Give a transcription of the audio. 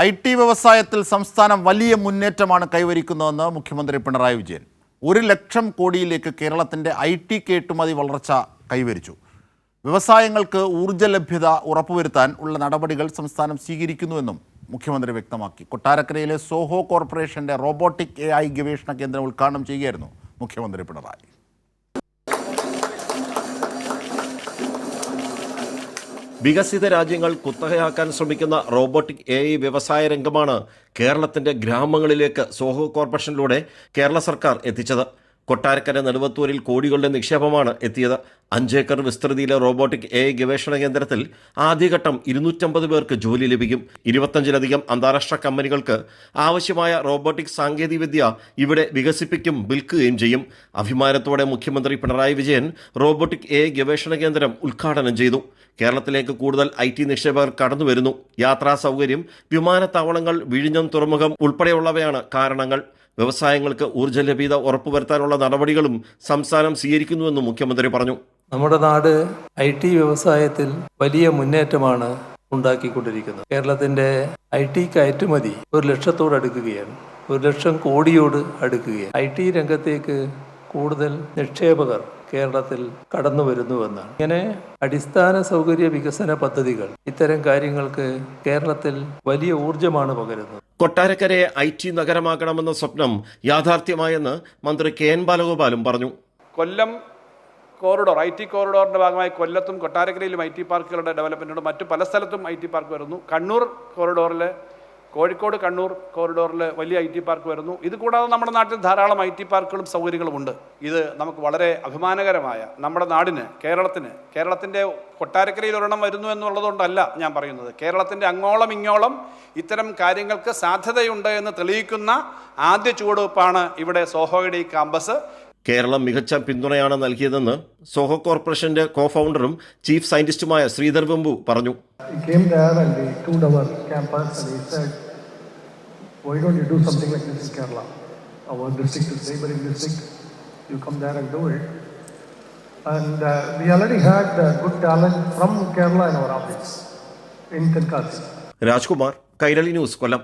I T വ്യവസായത്തിൽ സംസ്ഥാനം വലിയ മുന്നേറ്റമാണ് കൈവരിക്കുന്നതെന്ന് മുഖ്യമന്ത്രി പിണറായി വിജയൻ. ഒരു ലക്ഷം കോടിയിലേക്ക് കേരളത്തിന്റെ ഐ ടി കയറ്റുമതി വളർച്ച കൈവരിച്ചു. വ്യവസായങ്ങൾക്ക് ഊർജ ലഭ്യത ഉറപ്പുവരുത്താൻ ഉള്ള നടപടികൾ സംസ്ഥാനം സ്വീകരിക്കുന്നുവെന്നും മുഖ്യമന്ത്രി വ്യക്തമാക്കി. കൊട്ടാരക്കരയിലെ സോഹോ കോർപ്പറേഷന്റെ റോബോട്ടിക് എ ഗവേഷണ കേന്ദ്രം ഉദ്ഘാടനം ചെയ്യുകയായിരുന്നു മുഖ്യമന്ത്രി പിണറായി. വികസിത രാജ്യങ്ങൾ കുത്തകയാക്കാൻ ശ്രമിക്കുന്ന റോബോട്ടിക് എ ഐ വ്യവസായ രംഗമാണ് കേരളത്തിന്റെ ഗ്രാമങ്ങളിലേക്ക് സോഹോ കോർപ്പറേഷനിലൂടെ കേരള സർക്കാർ എത്തിച്ചത്. കൊട്ടാരക്കര നെടുവത്തൂരിൽ കോടികളുടെ നിക്ഷേപമാണ് എത്തിയത്. അഞ്ചേക്കർ വിസ്തൃതിയിലെ റോബോട്ടിക് എ ഗവേഷണ കേന്ദ്രത്തിൽ ആദ്യഘട്ടം ഇരുന്നൂറ്റമ്പത് പേർക്ക് ജോലി ലഭിക്കും. ഇരുപത്തഞ്ചിലധികം അന്താരാഷ്ട്ര കമ്പനികൾക്ക് ആവശ്യമായ റോബോട്ടിക് സാങ്കേതികവിദ്യ ഇവിടെ വികസിപ്പിക്കും വിൽക്കുകയും ചെയ്യും. അഭിമാനത്തോടെ മുഖ്യമന്ത്രി പിണറായി വിജയൻ റോബോട്ടിക് എ ഗവേഷണ കേന്ദ്രം ഉദ്ഘാടനം ചെയ്തു. കേരളത്തിലേക്ക് കൂടുതൽ ഐ ടി നിക്ഷേപകർ കടന്നുവരുന്നു. യാത്രാ സൗകര്യം വിമാനത്താവളങ്ങൾ വിഴിഞ്ഞം തുറമുഖം ഉൾപ്പെടെയുള്ളവയാണ് കാരണങ്ങൾ. വ്യവസായങ്ങൾക്ക് ഊർജ ലഭ്യത ഉറപ്പുവരുത്താനുള്ള നടപടികളും സംസ്ഥാനം സ്വീകരിക്കുന്നുവെന്നും മുഖ്യമന്ത്രി പറഞ്ഞു. നമ്മുടെ നാട് ഐ ടി വ്യവസായത്തിൽ വലിയ മുന്നേറ്റമാണ് ഉണ്ടാക്കിക്കൊണ്ടിരിക്കുന്നത്. കേരളത്തിന്റെ ഐ ടി കയറ്റുമതി ഒരു ലക്ഷത്തോട് അടുക്കുകയാണ്. ഒരു ലക്ഷം കോടിയോട് അടുക്കുകയാണ്. ഐ ടി രംഗത്തേക്ക് കൂടുതൽ നിക്ഷേപകർ കേരളത്തിൽ കടന്നു വരുന്നുവെന്നാണ്. ഇങ്ങനെ അടിസ്ഥാന സൗകര്യ വികസന പദ്ധതികൾ ഇത്തരം കാര്യങ്ങൾക്ക് കേരളത്തിൽ വലിയ ഊർജമാണ് പകരുന്നത്. കൊട്ടാരക്കരയെ ഐ ടി നഗരമാക്കണമെന്ന സ്വപ്നം യാഥാർത്ഥ്യമായെന്ന് മന്ത്രി കെ എൻ ബാലഗോപാലും പറഞ്ഞു. കൊല്ലം കോറിഡോർ ഐ ടി കോറിഡോറിന്റെ ഭാഗമായി കൊല്ലത്തും കൊട്ടാരക്കരയിലും ഐ ടി പാർക്കുകളുടെ ഡെവലപ്മെന്റ് ഉണ്ട്. മറ്റു പല സ്ഥലത്തും ഐ ടി പാർക്ക് വരുന്നു. കണ്ണൂർ കോറിഡോറിൽ കോഴിക്കോട് കണ്ണൂർ കോറിഡോറിൽ വലിയ ഐ ടി പാർക്ക് വരുന്നു. ഇത് കൂടാതെ നമ്മുടെ നാട്ടിൽ ധാരാളം ഐ ടി പാർക്കുകളും സൗകര്യങ്ങളും ഉണ്ട്. ഇത് നമുക്ക് വളരെ അഭിമാനകരമായ നമ്മുടെ നാടിന് കേരളത്തിന് കേരളത്തിന്റെ കൊട്ടാരക്കരയിൽ ഒരെണ്ണം വരുന്നു എന്നുള്ളതുകൊണ്ടല്ല ഞാൻ പറയുന്നത്. കേരളത്തിന്റെ അങ്ങോളം ഇങ്ങോളം ഇത്തരം കാര്യങ്ങൾക്ക് സാധ്യതയുണ്ട് എന്ന് തെളിയിക്കുന്ന ആദ്യ ചുവടുവെപ്പാണ് ഇവിടെ സോഹോയുടെ ഈ കാമ്പസ് കേരളം മികച്ച പിന്തുണയാണ് നൽകിയതെന്ന് സോഹോ കോർപ്പറേഷന്റെ കോ ഫൗണ്ടറും ചീഫ് സയന്റിസ്റ്റുമായ ശ്രീധർ ബംബു പറഞ്ഞു. രാജ്കുമാർ കൈരളി ന്യൂസ് കൊല്ലം.